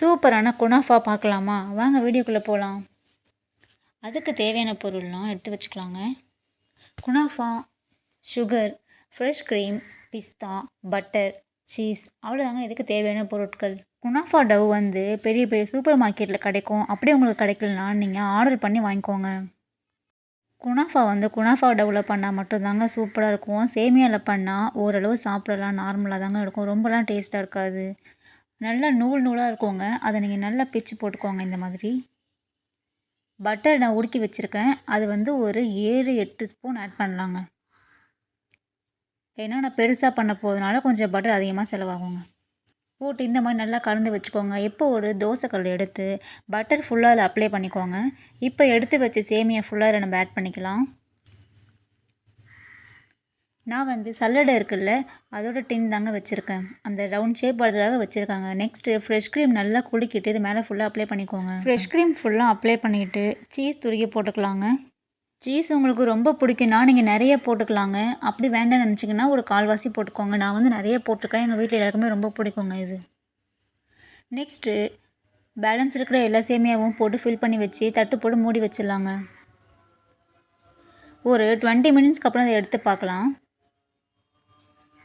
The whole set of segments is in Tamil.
சூப்பரான குனாஃபா பார்க்கலாமா? வாங்க வீடியோக்குள்ளே போகலாம் அதுக்கு தேவையான பொருள்லாம் எடுத்து வச்சுக்கலாங்க. குனாஃபா சுகர் ஃப்ரெஷ் க்ரீம் பிஸ்தா பட்டர் சீஸ் அவ்வளோதாங்க இதுக்கு தேவையான பொருட்கள். குனாஃபா டவ் வந்து பெரிய பெரிய சூப்பர் மார்க்கெட்டில் கிடைக்கும். அப்படியே உங்களுக்கு கிடைக்கலனா நீங்கள் ஆர்டர் பண்ணி வாங்கிக்கோங்க. குனாஃபா வந்து குனாஃபா டவ்வில் பண்ணால் மட்டும்தாங்க சூப்பராக இருக்கும். சேமியாவில் பண்ணால் ஓரளவு சாப்பிடலாம். நார்மலாக தாங்க இருக்கும். ரொம்பலாம் டேஸ்ட்டாக இருக்காது. நல்லா நூல் நூலாக இருக்குங்க. அதை நீங்கள் நல்லா பிச்சு போட்டுக்கோங்க இந்த மாதிரி. பட்டர் நான் உருக்கி வச்சுருக்கேன். அது வந்து ஒரு ஏழு எட்டு ஸ்பூன் ஆட் பண்ணலாங்க. ஏன்னா நான் பெருசாக பண்ண போகிறதுனால கொஞ்சம் பட்டர் அதிகமாக செலவாகுங்க. போட்டு இந்த மாதிரி நல்லா கலந்து வச்சுக்கோங்க. இப்போ ஒரு தோசைக்கல் எடுத்து பட்டர் ஃபுல்லாக அதில் அப்ளை பண்ணிக்கோங்க. இப்போ எடுத்து வச்ச சேமியா ஃபுல்லாக அதில் நம்ம ஆட் பண்ணிக்கலாம். நான் வந்து சல்லடை இருக்குல்ல அதோட டின் தாங்க வச்சுருக்கேன். அந்த ரவுண்ட் ஷேப் வரதுக்காக வச்சுருக்காங்க. நெக்ஸ்ட்டு ஃப்ரெஷ் க்ரீம் நல்லா குளிக்கிட்டு இது மேலே ஃபுல்லாக அப்ளை பண்ணிக்கோங்க. ஃப்ரெஷ் க்ரீம் ஃபுல்லாக அப்ளை பண்ணிவிட்டு சீஸ் துருக்கி போட்டுக்கலாங்க. சீஸ் உங்களுக்கு ரொம்ப பிடிக்குன்னா நீங்கள் நிறைய போட்டுக்கலாங்க. அப்படி வேண்டாம்னு நினச்சிங்கன்னா ஒரு கால்வாசி போட்டுக்கோங்க. நான் வந்து நிறைய போட்டிருக்கேன். எங்கள் வீட்டில் எல்லாருக்குமே ரொம்ப பிடிக்குங்க இது. நெக்ஸ்ட்டு பேலன்ஸ் இருக்கிற எல்லா சேமியாவும் போட்டு ஃபில் பண்ணி வச்சு தட்டு போட்டு மூடி வச்சிடலாங்க. ஒரு டுவெண்ட்டி மினிட்ஸ்க்கு அப்புறம் அதை எடுத்து பார்க்கலாம்.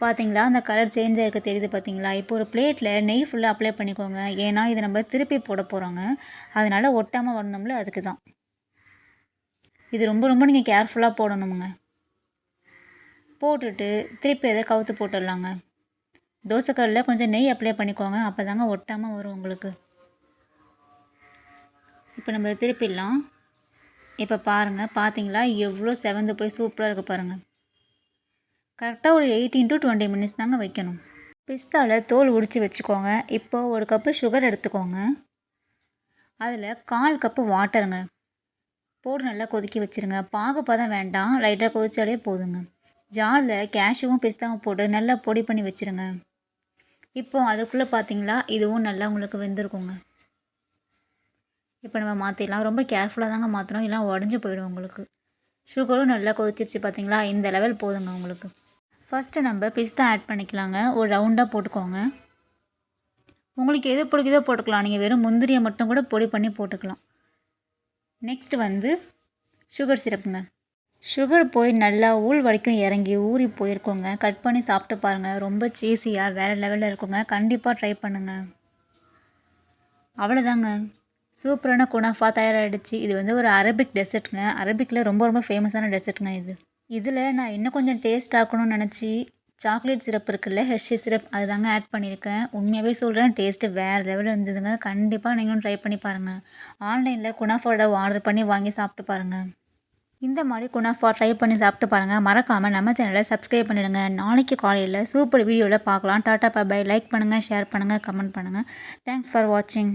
பார்த்தீங்களா அந்த கலர் சேஞ்ச் ஆகிருக்க தெரியுது பார்த்தீங்களா இப்போ ஒரு பிளேட்டில் நெய் ஃபுல்லாக அப்ளை பண்ணிக்கோங்க. ஏன்னா இதை நம்ம திருப்பி போட போகிறோங்க அதனால் ஒட்டாமல் வரணும்ல அதுக்கு தான் இது ரொம்ப ரொம்ப நீங்கள் கேர்ஃபுல்லாக போடணுங்க போட்டுட்டு திருப்பி அதை கவுத்து போட்டுடலாங்க. தோசைக்கல்லில் கொஞ்சம் நெய் அப்ளை பண்ணிக்கோங்க. அப்போ தாங்க ஒட்டாமல் வரும் உங்களுக்கு. இப்போ நம்ம திருப்பிடலாம். இப்போ பாருங்கள் பார்த்தீங்களா எவ்வளோ செவந்து போய் சூப்பராக இருக்குது பாருங்கள் கரெக்டாக ஒரு எயிட்டீன் டு டுவெண்ட்டி மினிட்ஸ் தாங்க வைக்கணும். பிஸ்தாவில் தோல் உரித்து வச்சுக்கோங்க. இப்போ ஒரு கப்பு சுகர் எடுத்துக்கோங்க. அதில் கால் கப்பு வாட்டருங்க போட்டு நல்லா கொதிக்க வச்சுருங்க. பாகுப்பதம் வேண்டாம். லைட்டாக கொதிச்சாலே போதுங்க. ஜாரில் கேஷுவும் பிஸ்தாவும் போட்டு நல்லா பொடி பண்ணி வச்சுருங்க. இப்போ அதுக்குள்ளே பார்த்தீங்களா இதுவும் நல்லா உங்களுக்கு வெந்திருக்குங்க. இப்போ நம்ம மாற்றிடலாம் ரொம்ப கேர்ஃபுல்லாக தாங்க மாற்றணும் எல்லாம் உடஞ்சி போயிடும் உங்களுக்கு. சுகரும் நல்லா கொதிச்சிருச்சு பார்த்தீங்களா இந்த லெவல் போதுங்க உங்களுக்கு. ஃபஸ்ட்டு நம்ம பிஸ்தா ஆட் பண்ணிக்கலாங்க. ஒரு ரவுண்டாக போட்டுக்கோங்க. உங்களுக்கு எது பிடிக்குதோ போட்டுக்கலாம். நீங்கள் வெறும் முந்திரியை மட்டும் கூட பொடி பண்ணி போட்டுக்கலாம். நெக்ஸ்ட் வந்து சுகர் சிரப்புங்க சுகர் போய் நல்லா ஊழ் வரைக்கும் இறங்கி ஊறி போயிருக்கோங்க. கட் பண்ணி சாப்பிட்டு பாருங்கள் ரொம்ப சீஸியாக வேறு லெவலில் இருக்குங்க. கண்டிப்பாக ட்ரை பண்ணுங்கள் அவ்வளோதாங்க சூப்பரான குனாஃபா தயாராகிடுச்சு இது வந்து ஒரு அரபிக் டெசர்ட்டுங்க அரபிக்கில் ரொம்ப ரொம்ப ஃபேமஸான டெசர்ட்டுங்க இது. இதில் நான் இன்னும் கொஞ்சம் டேஸ்ட் ஆக்கணும்னு நினச்சி சாக்லேட் சிரப் இருக்குல்ல ஹெர்ஷி சிரப் அது தாங்க ஆட் பண்ணியிருக்கேன். உண்மையாகவே சொல்கிறேன் டேஸ்ட்டு வேறு லெவலில் இருந்ததுங்க. கண்டிப்பாக நீங்களும் ட்ரை பண்ணி பாருங்கள் ஆன்லைனில் குனாஃபாட ஆர்டர் பண்ணி வாங்கி சாப்பிட்டு பாருங்கள் இந்த மாதிரி குனாஃபா ட்ரை பண்ணி சாப்பிட்டு பாருங்கள் மறக்காமல் நம்ம சேனலை சப்ஸ்கிரைப் பண்ணிடுங்க. நாளைக்கு காலையில் சூப்பர் வீடியோவில் பார்க்கலாம். டாட்டா பாய் லைக் பண்ணுங்கள் ஷேர் பண்ணுங்கள் கமெண்ட் பண்ணுங்கள் தேங்க்ஸ் ஃபார் வாட்சிங்